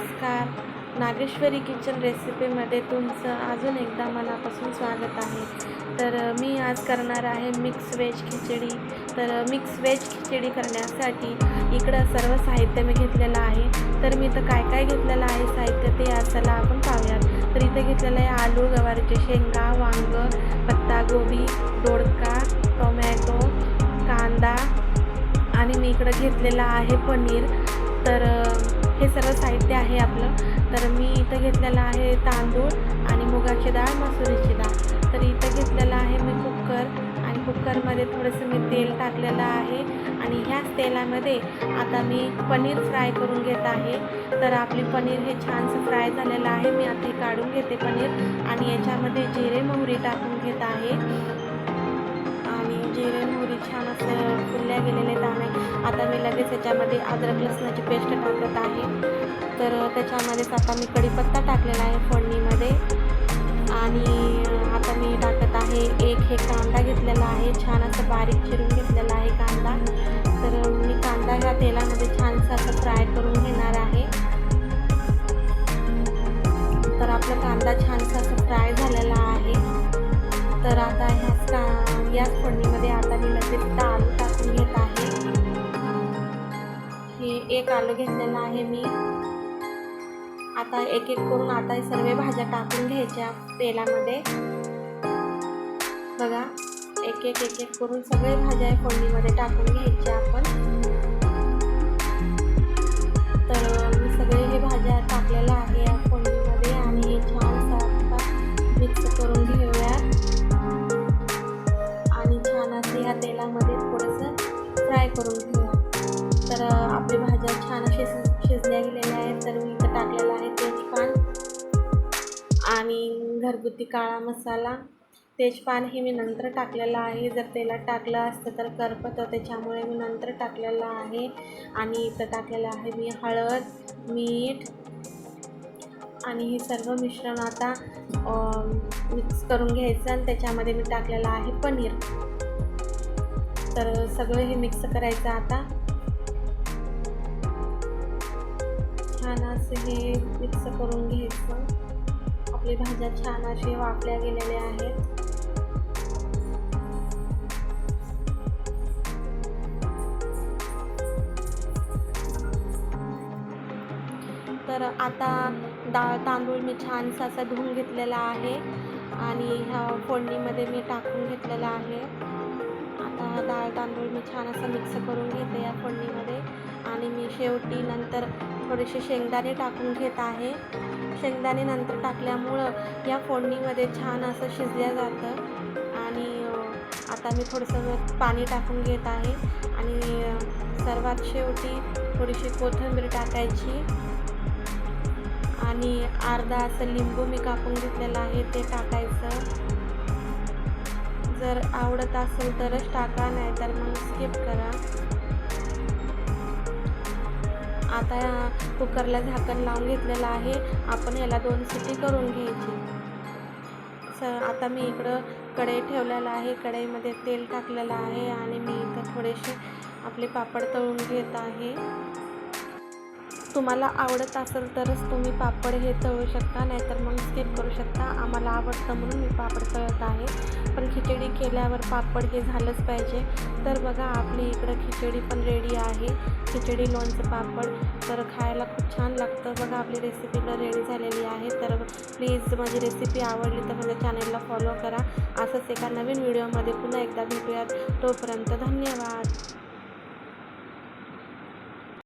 नमस्कार. नागेश्वरी किचन रेसिपीमध्ये तुमचं अजून एकदा मनापासून स्वागत आहे. तर मी आज करणार आहे मिक्स व्हेज खिचडी. तर मिक्स व्हेज खिचडी करण्यासाठी इकडं सर्व साहित्य मी घेतलेलं आहे. तर मी इथं काय काय घेतलेलं आहे साहित्य ते आज चला आपण पाहूयात. तर इथं घेतलेलं आहे आलू गवारीचे शेंगा वांग पत्तागोबी दोडका टोमॅटो कांदा आणि मी इकडं घेतलेलं आहे पनीर. तर हे सर्व साहित्य आहे आपलं. तर मी इथं घेतलेलं आहे तांदूळ आणि मुगाची डाळ मसुरीची डाळ. तर इथं घेतलेलं आहे मी कुकर आणि कुकरमध्ये थोडंसं मी तेल टाकलेलं आहे. आणि ह्याच तेलामध्ये आता मी पनीर फ्राय करून घेत आहे. तर आपली पनीर हे छानसं फ्राय झालेलं आहे. मी आता काढून घेते पनीर आणि याच्यामध्ये जिरे मोहरी टाकून घेत आहे. आणि जिरे मोहरी छान असं फुलल्या गेलेले दाणे आता मी लगेच याच्यामध्ये अद्रक लसणाची पेस्ट टाकत आहे. तर त्याच्यामध्येच आता मी कढीपत्ता टाकलेला आहे फोडणीमध्ये. आणि आता मी टाकत आहे एक हे कांदा घेतलेला आहे. छान असं बारीक चिरून घेतलेला आहे कांदा. तर मी कांदा ह्या तेलामध्ये छानसं असं फ्राय करून घेणार आहे. तर आपला कांदा छानसा असं फ्राय झालेला आहे. तर आता ह्याच का याच फोडणीमध्ये आता मी लगेच इथं एक आलू घेतलेला आहे मी. आता एक एक करून आता सर्व भाज्या टाकून घ्यायच्या तेलामध्ये. बघा एक एक एक एक करून सगळे भाज्या फोडणीमध्ये टाकून घ्यायच्या आपण. भाजल्या गेलेल्या आहेत तर मी इथं टाकलेला आहे तेजपान आणि घरगुती काळा मसाला. तेजपान हे मी नंतर टाकलेलं आहे. जर तेलात टाकलं असतं तर करपतं त्याच्यामुळे मी नंतर टाकलेलं आहे. आणि इथं टाकलेलं आहे मी हळद मीठ आणि हे सर्व मिश्रण आता मिक्स करून घ्यायचं आणि त्याच्यामध्ये मी टाकलेलं आहे पनीर. तर सगळं हे मिक्स करायचं आता. छान असं हे मिक्स करून घ्यायचं. आपली भाज्या छान असे वापल्या गेलेल्या आहेत. तर आता डाळ तांदूळ मी छानसा असा धुवून घेतलेला आहे आणि ह्या फोडणीमध्ये मी टाकून घेतलेला आहे. आता डाळ तांदूळ मी छान असं मिक्स करून घेते या फोडणीमध्ये. आणि मी शेवटी नंतर थोडेसे शेंगदाणे टाकून घेत आहे. शेंगदाणे नंतर टाकल्यामुळं या फोडणीमध्ये छान असं शिजल्या जातं. आणि आता मी थोडंसं पाणी टाकून घेत आहे. आणि सर्वात शेवटी थोडीशी कोथिंबीर टाकायची. आणि अर्धा असं लिंबू मी कापून घेतलेलं आहे ते टाकायचं. जर आवडत असेल तरच टाका नाही तर मग स्किप करा. आता कुकरला झाकण लावून घेतलेलं आहे. आपण याला दोन सिटी करून घ्यायची. स आता मी इकडं कढई ठेवलेलं आहे. कढईमध्ये तेल टाकलेलं आहे आणि मी इथं थोडेसे आपले पापड तळून घेत आहे. तुम्हाला आवडत असेल तरच तुम्ही पापड हे तळू शकता नाहीतर मग स्किप करू शकता. आम्हाला आवडतं म्हणून मी पापड तळत आहे. पण खिचडी केल्यावर पापड हे झालंच पाहिजे. तर बघा आपली इकडं खिचडी पण रेडी आहे. खिचडी लोणचं पापड तर खायला खूप छान लागतं. बघा आपली रेसिपी इकडं रेडी झालेली आहे. तर प्लीज माझी रेसिपी आवडली तर माझ्या चॅनलला फॉलो करा. असंच एका नवीन व्हिडिओमध्ये पुन्हा एकदा भेटूयात. तोपर्यंत धन्यवाद.